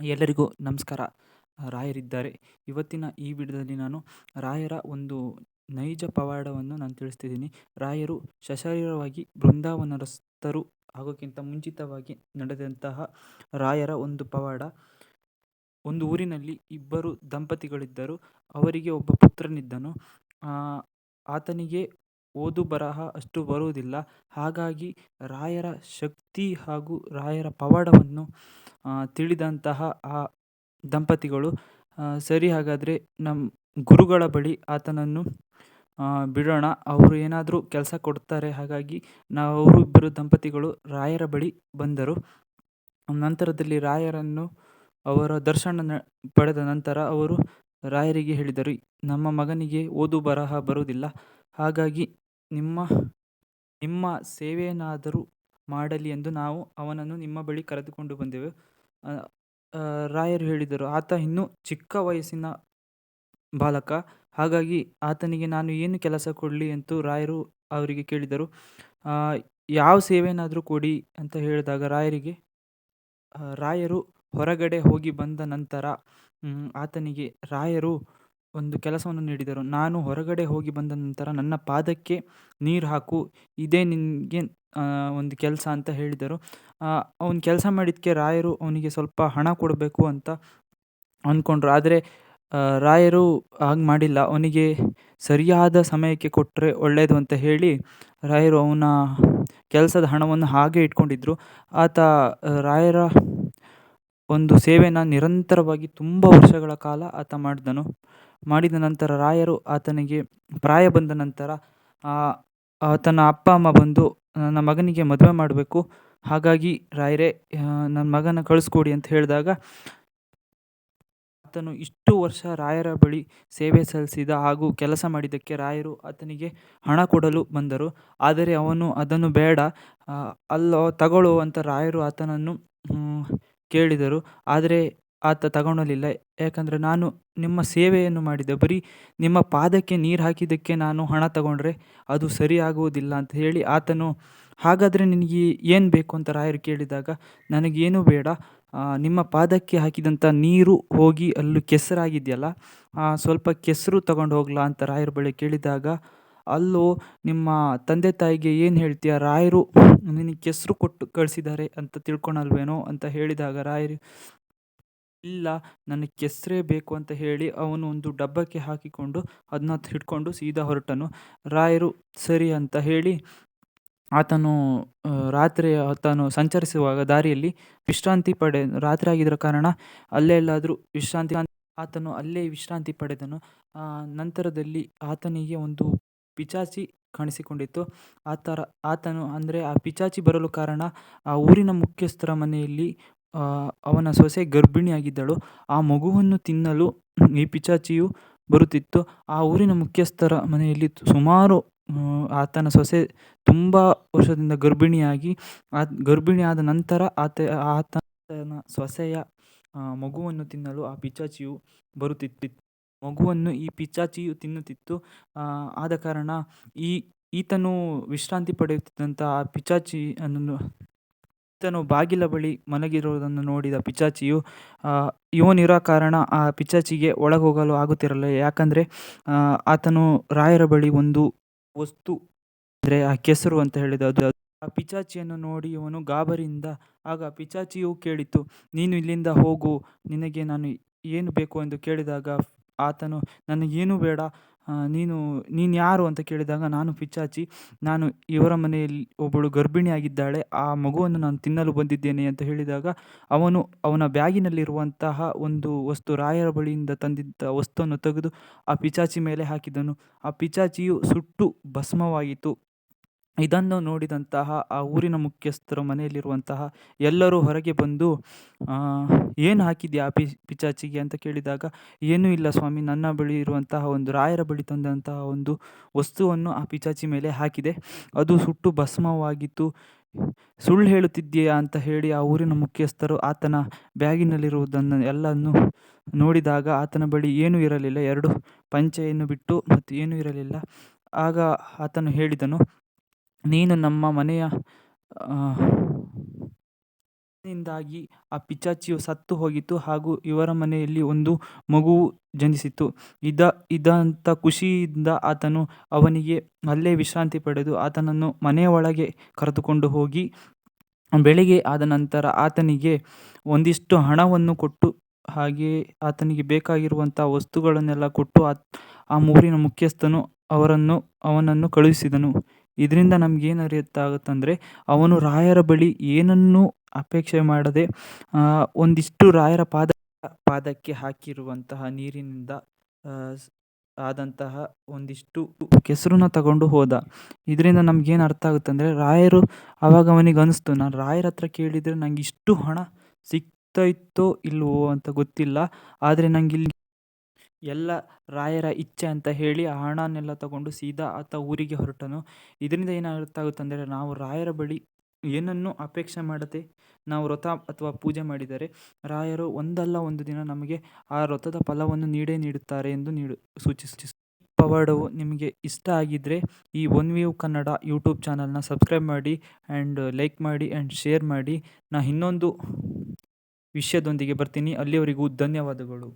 ಎಲ್ಲರಿಗೂ ನಮಸ್ಕಾರ. ರಾಯರಿದ್ದಾರೆ. ಇವತ್ತಿನ ಈ ವಿಡಿಯೋದಲ್ಲಿ ನಾನು ರಾಯರ ಒಂದು ನೈಜ ಪವಾಡವನ್ನು ನಾನು ತಿಳಿಸ್ತಿದ್ದೀನಿ. ರಾಯರು ಸಶರೀರವಾಗಿ ಬೃಂದಾವನರಸ್ಥರು ಆಗೋಕ್ಕಿಂತ ಮುಂಚಿತವಾಗಿ ನಡೆದಂತಹ ರಾಯರ ಒಂದು ಪವಾಡ. ಒಂದು ಊರಿನಲ್ಲಿ ಇಬ್ಬರು ದಂಪತಿಗಳಿದ್ದರು. ಅವರಿಗೆ ಒಬ್ಬ ಪುತ್ರನಿದ್ದನು. ಆತನಿಗೆ ಓದು ಬರಹ ಅಷ್ಟು ಬರುವುದಿಲ್ಲ. ಹಾಗಾಗಿ ರಾಯರ ಶಕ್ತಿ ಹಾಗೂ ರಾಯರ ಪವಾಡವನ್ನು ತಿಳಿದಂತಹ ಆ ದಂಪತಿಗಳು ಸರಿ ಹಾಗಾದರೆ ನಮ್ಮ ಗುರುಗಳ ಬಳಿ ಆತನನ್ನು ಬಿಡೋಣ. ಅವರು ಏನಾದರೂ ಕೆಲಸ ಕೊಡ್ತಾರೆ. ಹಾಗಾಗಿ ನಾವು ಅವರು ಇಬ್ಬರು ದಂಪತಿಗಳು ರಾಯರ ಬಳಿ ಬಂದರು. ನಂತರದಲ್ಲಿ ರಾಯರನ್ನು ಅವರ ದರ್ಶನ ಪಡೆದ ನಂತರ ಅವರು ರಾಯರಿಗೆ ಹೇಳಿದರು, ನಮ್ಮ ಮಗನಿಗೆ ಓದು ಬರಹ ಬರುವುದಿಲ್ಲ. ಹಾಗಾಗಿ ನಿಮ್ಮ ನಿಮ್ಮ ಸೇವೆಯನ್ನಾದರೂ ಮಾಡಲಿ ಎಂದು ನಾವು ಅವನನ್ನು ನಿಮ್ಮ ಬಳಿ ಕರೆದುಕೊಂಡು ಬಂದೆವು. ರಾಯರು ಹೇಳಿದರು, ಆತ ಇನ್ನೂ ಚಿಕ್ಕ ವಯಸ್ಸಿನ ಬಾಲಕ, ಹಾಗಾಗಿ ಆತನಿಗೆ ನಾನು ಏನು ಕೆಲಸ ಕೊಡಲಿ ಎಂದು ರಾಯರು ಅವರಿಗೆ ಕೇಳಿದರು. ಯಾವ ಸೇವೆಯನ್ನಾದರೂ ಕೊಡಿ ಅಂತ ಹೇಳಿದಾಗ ರಾಯರಿಗೆ, ರಾಯರು ಹೊರಗಡೆ ಹೋಗಿ ಬಂದ ನಂತರ ಆತನಿಗೆ ರಾಯರು ಒಂದು ಕೆಲಸವನ್ನು ನೀಡಿದರು. ನಾನು ಹೊರಗಡೆ ಹೋಗಿ ಬಂದ ನಂತರ ನನ್ನ ಪಾದಕ್ಕೆ ನೀರು ಹಾಕು, ಇದೇ ನಿನಗೆ ಒಂದು ಕೆಲಸ ಅಂತ ಹೇಳಿದರು. ಅವನು ಕೆಲಸ ಮಾಡಿದ್ದಕ್ಕೆ ರಾಯರು ಅವನಿಗೆ ಸ್ವಲ್ಪ ಹಣ ಕೊಡಬೇಕು ಅಂತ ಅಂದ್ಕೊಂಡ್ರು. ಆದರೆ ರಾಯರು ಹಾಗೆ ಮಾಡಿಲ್ಲ. ಅವನಿಗೆ ಸರಿಯಾದ ಸಮಯಕ್ಕೆ ಕೊಟ್ಟರೆ ಒಳ್ಳೆಯದು ಅಂತ ಹೇಳಿ ರಾಯರು ಅವನ ಕೆಲಸದ ಹಣವನ್ನು ಹಾಗೆ ಇಟ್ಕೊಂಡಿದ್ರು. ಆತ ರಾಯರ ಒಂದು ಸೇವೆಯನ್ನು ನಿರಂತರವಾಗಿ ತುಂಬ ವರ್ಷಗಳ ಕಾಲ ಆತ ಮಾಡಿದನು. ಮಾಡಿದ ನಂತರ ರಾಯರು ಆತನಿಗೆ ಪ್ರಾಯ ಬಂದ ನಂತರ ಆತನ ಅಪ್ಪ, ಅಮ್ಮ ಬಂದು ನನ್ನ ಮಗನಿಗೆ ಮದುವೆ ಮಾಡಬೇಕು. ಹಾಗಾಗಿ ರಾಯರೇ ನನ್ನ ಮಗನ ಕಳಿಸ್ಕೊಡಿ ಅಂತ ಹೇಳಿದಾಗ ಆತನು ಇಷ್ಟು ವರ್ಷ ರಾಯರ ಬಳಿ ಸೇವೆ ಸಲ್ಲಿಸಿದ ಹಾಗೂ ಕೆಲಸ ಮಾಡಿದ್ದಕ್ಕೆ ರಾಯರು ಆತನಿಗೆ ಹಣ ಕೊಡಲು ಬಂದರು. ಆದರೆ ಅವನು ಅದನ್ನು ಬೇಡ ಅಲ್ಲೋ, ತಗೊಳ್ಳೋ ಅಂತ ರಾಯರು ಆತನನ್ನು ಕೇಳಿದರು. ಆದರೆ ಆತ ತಗೊಳ್ಳಲಿಲ್ಲ. ಯಾಕಂದರೆ ನಾನು ನಿಮ್ಮ ಸೇವೆಯನ್ನು ಮಾಡಿದೆ ಬರೀ ನಿಮ್ಮ ಪಾದಕ್ಕೆ ನೀರು ಹಾಕಿದ್ದಕ್ಕೆ ನಾನು ಹಣ ತಗೊಂಡ್ರೆ ಅದು ಸರಿಯಾಗುವುದಿಲ್ಲ ಅಂತ ಹೇಳಿ ಆತನು, ಹಾಗಾದರೆ ನಿನಗೆ ಏನು ಬೇಕು? ಅಂತ ರಾಯರು ಕೇಳಿದಾಗ, ನನಗೇನು ಬೇಡ. ನಿಮ್ಮ ಪಾದಕ್ಕೆ ಹಾಕಿದಂಥ ನೀರು ಹೋಗಿ ಅಲ್ಲೂ ಕೆಸರಾಗಿದೆಯಲ್ಲ ಸ್ವಲ್ಪ ಕೆಸರು ತಗೊಂಡು ಹೋಗ್ಲಾ? ಅಂತ ರಾಯರ ಬಳಿ ಕೇಳಿದಾಗ ಅಲ್ಲೋ ನಿಮ್ಮ ತಂದೆ ತಾಯಿಗೆ ಏನು ಹೇಳ್ತೀಯ? ರಾಯರು ನಿನಗೆ ಕೆಸರು ಕೊಟ್ಟು ಕಳಿಸಿದ್ದಾರೆ ಅಂತ ತಿಳ್ಕೊಳಲ್ವೇನೋ ಅಂತ ಹೇಳಿದಾಗ ರಾಯರು, ಇಲ್ಲ, ನನಗೆ ಕೆಸರೇ ಬೇಕು ಅಂತ ಹೇಳಿ ಅವನು ಒಂದು ಡಬ್ಬಕ್ಕೆ ಹಾಕಿಕೊಂಡು ಅದನ್ನ ಹಿಡ್ಕೊಂಡು ಸೀದಾ ಹೊರಟನು. ರಾಯರು, ಸರಿ ಅಂತ ಹೇಳಿ ಆತನು ರಾತ್ರಿ ಆತನು ಸಂಚರಿಸುವಾಗ ದಾರಿಯಲ್ಲಿ ವಿಶ್ರಾಂತಿ ಪಡೆ, ರಾತ್ರಿ ಆಗಿದ್ದರ ಕಾರಣ ಅಲ್ಲೇ ಎಲ್ಲಾದರೂ ವಿಶ್ರಾಂತಿ, ಆತನು ಅಲ್ಲೇ ವಿಶ್ರಾಂತಿ ಪಡೆದನು. ನಂತರದಲ್ಲಿ ಆತನಿಗೆ ಒಂದು ಪಿಚಾಚಿ ಕಾಣಿಸಿಕೊಂಡಿತ್ತು. ಆ ಥರ ಆತನು ಅಂದರೆ ಆ ಪಿಚಾಚಿ ಬರಲು ಕಾರಣ ಆ ಊರಿನ ಮುಖ್ಯಸ್ಥರ ಮನೆಯಲ್ಲಿ ಅವನ ಸೊಸೆ ಗರ್ಭಿಣಿಯಾಗಿದ್ದಳು ಆ ಮಗುವನ್ನು ತಿನ್ನಲು ಈ ಪಿಚಾಚಿಯು ಬರುತ್ತಿತ್ತು. ಆ ಊರಿನ ಮುಖ್ಯಸ್ಥರ ಮನೆಯಲ್ಲಿ ಸುಮಾರು ಆತನ ಸೊಸೆ ತುಂಬ ವರ್ಷದಿಂದ ಗರ್ಭಿಣಿಯಾಗಿ, ಆ ಗರ್ಭಿಣಿಯಾದ ನಂತರ ಆತ, ಆತನ ಸೊಸೆಯ ಮಗುವನ್ನು ತಿನ್ನಲು ಆ ಪಿಚಾಚಿಯು ಬರುತ್ತಿತ್ತು ಮಗುವನ್ನು ಈ ಪಿಚ್ಚಾಚಿಯು ತಿನ್ನುತ್ತಿತ್ತು. ಆದ ಕಾರಣ ಈ ಈತನು ವಿಶ್ರಾಂತಿ ಪಡೆಯುತ್ತಿದ್ದಂಥ ಆ ಪಿಚಾಚಿ ಅನ್ನು ಈತನು ಬಾಗಿಲ ಬಳಿ ಮಲಗಿರುವುದನ್ನು ನೋಡಿದ ಪಿಚಾಚಿಯು ಇವನಿರೋ ಕಾರಣ ಆ ಪಿಚಾಚಿಗೆ ಒಳಗೋಗಲು ಹೋಗಲು ಆಗುತ್ತಿರಲಿಲ್ಲ. ಯಾಕಂದರೆ ಆತನು ರಾಯರ ಬಳಿ ಒಂದು ವಸ್ತು ಅಂದರೆ ಆ ಕೆಸರು ಅಂತ ಹೇಳಿದ ಅದು. ಆ ಪಿಚಾಚಿಯನ್ನು ನೋಡಿ ಇವನು ಗಾಬರಿಯಿಂದ, ಆಗ ಪಿಚಾಚಿಯು ಕೇಳಿತು, ನೀನು ಇಲ್ಲಿಂದ ಹೋಗು, ನಿನಗೆ ನಾನು ಏನು ಬೇಕು? ಎಂದು ಕೇಳಿದಾಗ ಆತನು, ನನಗೇನು ಬೇಡ. ನೀನು ನೀನು ಯಾರು ಅಂತ ಕೇಳಿದಾಗ ನಾನು ಪಿಚ್ಚಾಚಿ, ನಾನು ಇವರ ಮನೆಯಲ್ಲಿ ಒಬ್ಬಳು ಗರ್ಭಿಣಿಯಾಗಿದ್ದಾಳೆ. ಆ ಮಗುವನ್ನು ನಾನು ತಿನ್ನಲು ಬಂದಿದ್ದೇನೆ ಅಂತ ಹೇಳಿದಾಗ ಅವನು ಅವನ ಬ್ಯಾಗಿನಲ್ಲಿರುವಂತಹ ಒಂದು ವಸ್ತು ರಾಯರ ಬಳಿಯಿಂದ ತಂದಿದ್ದ ವಸ್ತುವನ್ನು ತೆಗೆದು ಆ ಪಿಚಾಚಿ ಮೇಲೆ ಹಾಕಿದನು. ಆ ಪಿಚಾಚಿಯು ಸುಟ್ಟು ಭಸ್ಮವಾಯಿತು ಇದನ್ನು ನೋಡಿದಂತಹ ಆ ಊರಿನ ಮುಖ್ಯಸ್ಥರು ಮನೆಯಲ್ಲಿರುವಂತಹ ಎಲ್ಲರೂ ಹೊರಗೆ ಬಂದು ಏನು ಹಾಕಿದ್ಯಾ ಪಿ, ಪಿಚಾಚಿಗೆ? ಅಂತ ಕೇಳಿದಾಗ, ಏನೂ ಇಲ್ಲ ಸ್ವಾಮಿ, ನನ್ನ ಬಳಿ ಇರುವಂತಹ ಒಂದು ರಾಯರ ಬಳಿ ತಂದಂತಹ ಒಂದು ವಸ್ತುವನ್ನು ಆ ಪಿಚಾಚಿ ಮೇಲೆ ಹಾಕಿದೆ. ಅದು ಸುಟ್ಟು ಭಸ್ಮವಾಗಿತ್ತು. ಸುಳ್ಳು ಹೇಳುತ್ತಿದ್ದೀಯಾ? ಅಂತ ಹೇಳಿ ಆ ಊರಿನ ಮುಖ್ಯಸ್ಥರು ಆತನ ಬ್ಯಾಗಿನಲ್ಲಿರುವುದನ್ನು ಎಲ್ಲನ್ನು ನೋಡಿದಾಗ, ಆತನ ಬಳಿ ಏನೂ ಇರಲಿಲ್ಲ. ಎರಡು ಪಂಚೆಯನ್ನು ಬಿಟ್ಟು ಮತ್ತು ಏನೂ ಇರಲಿಲ್ಲ. ಆಗ ಆತನು ಹೇಳಿದನು ನೀನು ನಮ್ಮ ಮನೆಯ ಿಂದಾಗಿ ಆ ಪಿಚಾಚಿಯು ಸತ್ತು ಹೋಗಿತ್ತು ಹಾಗೂ ಇವರ ಮನೆಯಲ್ಲಿ ಒಂದು ಮಗುವು ಜನಿಸಿತು. ಇದ ಇದಂಥ ಖುಷಿಯಿಂದ ಆತನು ಅವನಿಗೆ ಅಲ್ಲೇ ವಿಶ್ರಾಂತಿ ಪಡೆದು ಆತನನ್ನು ಮನೆಯ ಒಳಗೆ ಕರೆದುಕೊಂಡು ಹೋಗಿ, ಬೆಳಿಗ್ಗೆ ಆದ ನಂತರ ಆತನಿಗೆ ಒಂದಿಷ್ಟು ಹಣವನ್ನು ಕೊಟ್ಟು, ಹಾಗೆಯೇ ಆತನಿಗೆ ಬೇಕಾಗಿರುವಂಥ ವಸ್ತುಗಳನ್ನೆಲ್ಲ ಕೊಟ್ಟು ಆ ಮೂರಿನ ಮುಖ್ಯಸ್ಥನು ಅವರನ್ನು, ಅವನನ್ನು ಕಳುಹಿಸಿದನು. ಇದರಿಂದ ನಮಗೇನು ಅರಿಯುತ್ತಾಗುತ್ತಂದರೆ, ಅವನು ರಾಯರ ಬಳಿ ಏನನ್ನೂ ಅಪೇಕ್ಷೆ ಮಾಡದೆ ಒಂದಿಷ್ಟು ರಾಯರ ಪಾದ, ಪಾದಕ್ಕೆ ಹಾಕಿರುವಂತಹ ನೀರಿನಿಂದ ಆದಂತಹ ಒಂದಿಷ್ಟು ಕೆಸರನ್ನ ತಗೊಂಡು ಹೋದ. ಇದರಿಂದ ನಮ್ಗೇನು ಅರ್ಥ ಆಗುತ್ತೆ ಅಂದರೆ ರಾಯರು ಆವಾಗ ಅವನಿಗೆ ಅನಿಸ್ತು, ನಾನು ರಾಯರ ಹತ್ರ ಕೇಳಿದರೆ ನಂಗೆ ಇಷ್ಟು ಹಣ ಸಿಗ್ತಾ ಇತ್ತೋ ಇಲ್ವೋ ಅಂತ ಗೊತ್ತಿಲ್ಲ, ಆದರೆ ನಂಗಿಲ್ಲಿ ಎಲ್ಲ ರಾಯರ ಇಚ್ಛೆ ಅಂತ ಹೇಳಿ ಆ ಹಣನೆಲ್ಲ ತಗೊಂಡು ಸೀದಾ ಆತ ಊರಿಗೆ ಹೊರಟನು. ಇದರಿಂದ ಏನು ಅರ್ಥ ಆಗುತ್ತಂದರೆ ನಾವು ರಾಯರ ಬಳಿ ಏನನ್ನೂ ಅಪೇಕ್ಷೆ ಮಾಡದೆ ನಾವು ವ್ರತ ಅಥವಾ ಪೂಜೆ ಮಾಡಿದರೆ ರಾಯರು ಒಂದಲ್ಲ ಒಂದು ದಿನ ನಮಗೆ ಆ ವ್ರತದ ಫಲವನ್ನು ನೀಡೇ ನೀಡುತ್ತಾರೆ ಎಂದು ನೀಡು ಸೂಚಿಸಿ. ಪವಾಡವು ನಿಮಗೆ ಇಷ್ಟ ಆಗಿದ್ದರೆ ಈ ಒನ್ ವ್ಯೂ ಕನ್ನಡ ಯೂಟ್ಯೂಬ್ ಚಾನಲ್ನ ಸಬ್ಸ್ಕ್ರೈಬ್ ಮಾಡಿ ಆ್ಯಂಡ್ ಲೈಕ್ ಮಾಡಿ ಆ್ಯಂಡ್ ಶೇರ್ ಮಾಡಿ. ನಾ ಇನ್ನೊಂದು ವಿಷಯದೊಂದಿಗೆ ಬರ್ತೀನಿ. ಅಲ್ಲಿಯವರಿಗೂ ಧನ್ಯವಾದಗಳು.